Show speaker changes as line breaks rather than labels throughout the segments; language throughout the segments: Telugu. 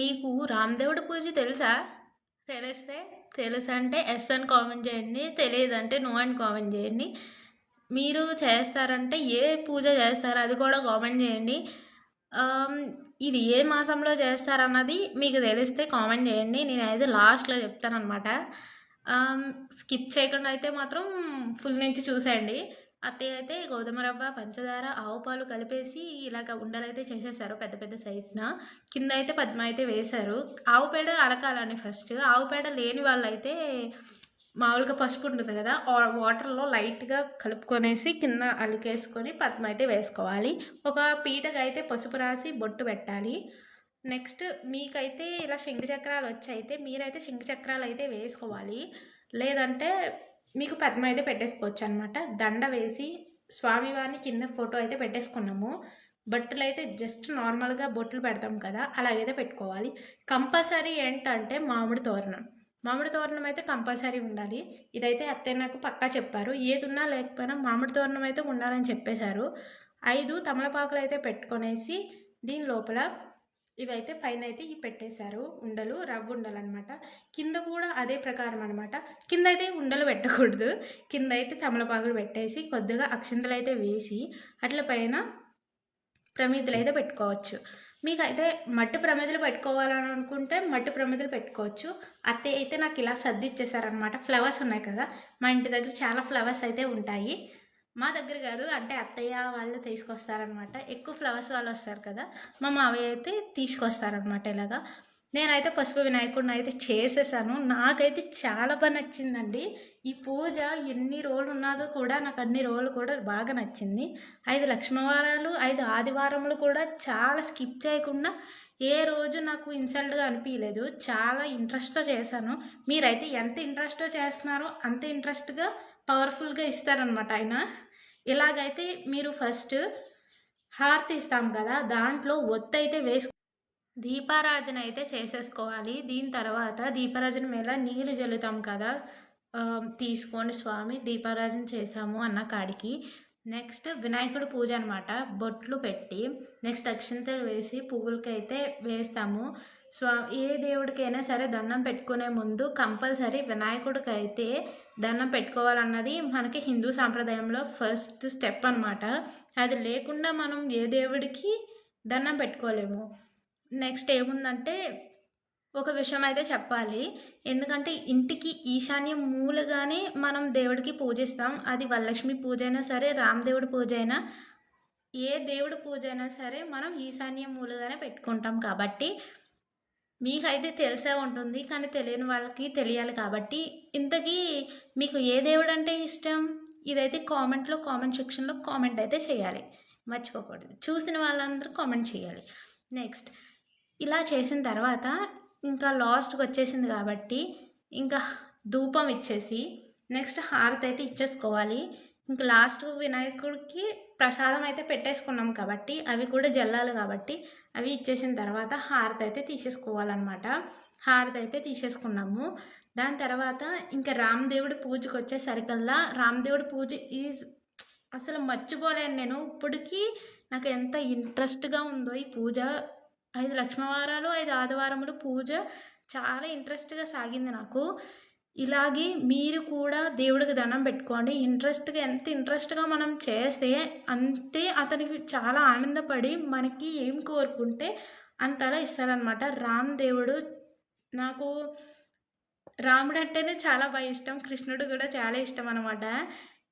మీకు రామ్దేవుడి పూజ తెలుసా? తెలిస్తే తెలుసా అంటే ఎస్ అని కామెంట్ చేయండి తెలియదంటే నో అని కామెంట్ చేయండి. మీరు చేస్తారంటే ఏ పూజ చేస్తారో అది కూడా కామెంట్ చేయండి. ఇది ఏ మాసంలో చేస్తారన్నది మీకు తెలిస్తే కామెంట్ చేయండి. నేను అయితే లాస్ట్లో చెప్తానమాట స్కిప్ చేయకుండా అయితే మాత్రం ఫుల్ నుంచి చూసేయండి. అత్తయ్య అయితే గోధుమ రవ్వ పంచదార ఆవు పాలు కలిపేసి ఇలాగ ఉండలైతే చేసేసారు పెద్ద పెద్ద సైజున. కింద అయితే పద్మ అయితే వేశారు. ఆవు పేడ అలకాలని ఫస్ట్ ఆవు పేడ లేని వాళ్ళైతే మామూలుగా పసుపు ఉంటుంది కదా వాటర్లో లైట్గా కలుపుకొనేసి కింద అలికేసుకొని పద్మ అయితే వేసుకోవాలి. ఒక పీటగా అయితే పసుపు రాసి బొట్టు పెట్టాలి. నెక్స్ట్ మీకైతే ఇలా శంఖ చక్రాలు అయితే మీరైతే శంఖ చక్రాలు అయితే వేసుకోవాలి. లేదంటే మీకు పద్మ అయితే పెట్టేసుకోవచ్చు అనమాట దండ వేసి స్వామివారిని కింద ఫోటో అయితే పెట్టేసుకున్నాము. బట్టలు అయితే జస్ట్ నార్మల్గా బొట్లు పెడతాం కదా అలాగైతే పెట్టుకోవాలి. కంపల్సరీ ఏంటంటే మామిడి తోరణం. మామిడి తోరణం అయితే కంపల్సరీ ఉండాలి. ఇదైతే అత్తయ్య నాకు పక్కా చెప్పారు. ఏది ఉన్నా లేకపోయినా మామిడి తోరణం అయితే ఉండాలని చెప్పేశారు. ఐదు తమలపాకులు అయితే పెట్టుకొనేసి దీని లోపల ఇవైతే పైన అయితే ఇవి పెట్టేశారు ఉండలు రవ్వ ఉండలు అనమాట కింద కూడా అదే ప్రకారం అనమాట. కింద అయితే ఉండలు పెట్టకూడదు. కింద అయితే తమలపాకులు పెట్టేసి కొద్దిగా అక్షంతలు అయితే వేసి అట్ల పైన ప్రమిదలు అయితే పెట్టుకోవచ్చు. మీకు అయితే మట్టి ప్రమిదలు పెట్టుకోవాలని అనుకుంటే మట్టి ప్రమిదలు పెట్టుకోవచ్చు. అత్తయ్య అయితే నాకు ఇలా సర్దిచ్చేసారనమాట ఫ్లవర్స్ ఉన్నాయి కదా మా ఇంటి దగ్గర చాలా ఫ్లవర్స్ అయితే ఉంటాయి. మా దగ్గర కాదు అంటే అత్తయ్య వాళ్ళు తీసుకొస్తారనమాట ఎక్కువ ఫ్లవర్స్ వాళ్ళు వస్తారు కదా మా మావయ్య అయితే తీసుకొస్తారనమాట ఇలాగా నేనైతే పసుపు వినాయకుడిని అయితే చేసేసాను. నాకైతే చాలా బాగా నచ్చిందండి. ఈ పూజ ఎన్ని రోజులు ఉన్నదో కూడా నాకు అన్ని రోజులు కూడా బాగా నచ్చింది. ఐదు లక్ష్మీవారాలు ఐదు ఆదివారములు కూడా చాలా స్కిప్ చేయకుండా ఏ రోజు నాకు ఇన్సల్ట్గా అనిపించలేదు చాలా ఇంట్రెస్ట్తో చేశాను. మీరైతే ఎంత ఇంట్రెస్ట్తో చేస్తున్నారో అంత ఇంట్రెస్ట్గా పవర్ఫుల్గా ఇస్తారనమాట ఆయన. ఇలాగైతే మీరు ఫస్ట్ హారతి ఇస్తాం కదా దాంట్లో ఒత్తు అయితే వేసు దీపారాజన అయితే చేసేసుకోవాలి. దీని తర్వాత దీపారాజన మీద నీళ్ళు జల్లుతాం కదా తీసుకోండి తీసుకొని స్వామి దీపారాజన చేసాము అన్న కాడికి. నెక్స్ట్ వినాయకుడి పూజ అనమాట బొట్లు పెట్టి నెక్స్ట్ అక్షంతలు వేసి పువ్వులకైతే వేస్తాము. స్వా ఏ దేవుడికైనా సరే దండం పెట్టుకునే ముందు కంపల్సరీ వినాయకుడికి అయితే దండం పెట్టుకోవాలన్నది మనకి హిందూ సాంప్రదాయంలో ఫస్ట్ స్టెప్ అనమాట అది లేకుండా మనం ఏ దేవుడికి దండం పెట్టుకోలేము. నెక్స్ట్ ఏముందంటే ఒక విషయం అయితే చెప్పాలి. ఎందుకంటే ఇంటికి ఈశాన్య మూలగానే మనం దేవుడికి పూజిస్తాం. అది వరలక్ష్మి పూజ అయినా సరే రామదేవుడి పూజ అయినా ఏ దేవుడి పూజ అయినా సరే మనం ఈశాన్య మూలగానే పెట్టుకుంటాం కాబట్టి మీకైతే తెలిసే ఉంటుంది కానీ తెలియని వాళ్ళకి తెలియాలి కాబట్టి. ఇంతకీ మీకు ఏ దేవుడు అంటే ఇష్టం? ఇదైతే కామెంట్లో కామెంట్ సెక్షన్లో కామెంట్ అయితే చేయాలి. మర్చిపోకూడదు. చూసిన వాళ్ళందరూ కామెంట్ చేయాలి. నెక్స్ట్ ఇలా చేసిన తర్వాత ఇంకా లాస్ట్కి వచ్చేసింది కాబట్టి ఇంకా ధూపం ఇచ్చేసి నెక్స్ట్ హారతి అయితే ఇచ్చేసుకోవాలి. ఇంకా లాస్ట్ వినాయకుడికి ప్రసాదం అయితే పెట్టేసుకున్నాం కాబట్టి అవి కూడా జల్లాలి కాబట్టి అవి ఇచ్చేసిన తర్వాత హారతి అయితే తీసేసుకోవాలన్నమాట. హారతి అయితే తీసేసుకున్నాము. దాని తర్వాత ఇంకా రామదేవుడి పూజకు వచ్చేసరికల్లా రామదేవుడి పూజ ఈజ్ అసలు మర్చిపోలేను నేను. ఇప్పటికీ నాకు ఎంత ఇంట్రెస్ట్గా ఉందో ఈ పూజ. ఐదు లక్ష్మవారాలు ఐదు ఆదివారములు పూజ చాలా ఇంట్రెస్ట్గా సాగింది నాకు. ఇలాగే మీరు కూడా దేవుడికి దండం పెట్టుకోండి. ఇంట్రెస్ట్గా ఎంత ఇంట్రెస్ట్గా మనం చేస్తే అంతే అతనికి చాలా ఆనందపడి మనకి ఏం కోరుకుంటే అంతలా ఇస్తారనమాట రామ్ దేవుడు నాకు రాముడు అంటేనే చాలా బాగా ఇష్టం. కృష్ణుడు కూడా చాలా ఇష్టం అనమాట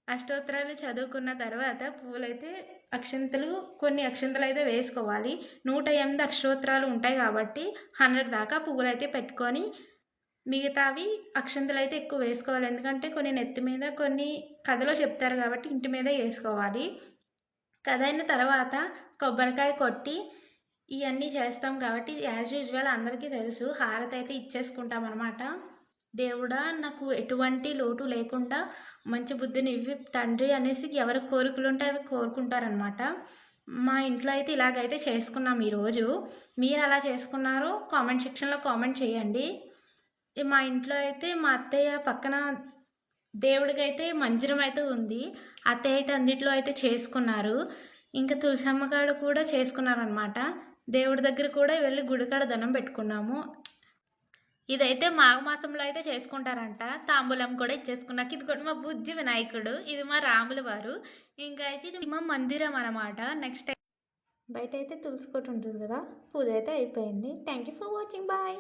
అష్టోత్తరాలు చదువుకున్న తర్వాత పూలైతే అక్షంతలు కొన్ని అక్షంతలు అయితే వేసుకోవాలి. నూట ఎనిమిది అక్షోత్తరాలు ఉంటాయి కాబట్టి హండ్రెడ్ దాకా పువ్వులు అయితే పెట్టుకొని మిగతావి అక్షంతలు అయితే ఎక్కువ వేసుకోవాలి. ఎందుకంటే కొన్ని నెత్తి మీద కొన్ని కథలో చెప్తారు కాబట్టి ఇంటి మీద వేసుకోవాలి. కథ అయిన తర్వాత కొబ్బరికాయ కొట్టి ఇవన్నీ చేస్తాం కాబట్టి యాజ్ యూజువల్ అందరికీ తెలుసు. హారతి అయితే ఇచ్చేసుకుంటాం అనమాట దేవుడా నాకు ఎటువంటి లోటు లేకుండా మంచి బుద్ధిని ఇవ్వి తండ్రి అనేసి ఎవరి కోరికలు ఉంటే అవి కోరుకుంటారనమాట మా ఇంట్లో అయితే ఇలాగైతే చేసుకున్నాం ఈరోజు. మీరు అలా చేసుకున్నారో కామెంట్ సెక్షన్లో కామెంట్ చేయండి. మా ఇంట్లో అయితే మా అత్తయ్య పక్కన దేవుడికి అయితే మందిరం అయితే ఉంది. అత్తయ్య అయితే అందిట్లో అయితే చేసుకున్నారు. ఇంకా తులసమ్మ గారు కూడా చేసుకున్నారనమాట దేవుడి దగ్గర కూడా వెళ్ళి గుడికాడ దనం పెట్టుకున్నాము. ఇదైతే మాఘమాసంలో అయితే చేసుకుంటారంట. తాంబూలం కూడా ఇచ్చేసుకున్నాక ఇది కూడా మా బుజ్జి వినాయకుడు ఇది మా రాముల వారు. ఇంకా అయితే ఇది మా మందిరం అనమాట నెక్స్ట్ బయట అయితే తులసి ఉంటుంది కదా పూజ అయితే అయిపోయింది. Thank you for watching bye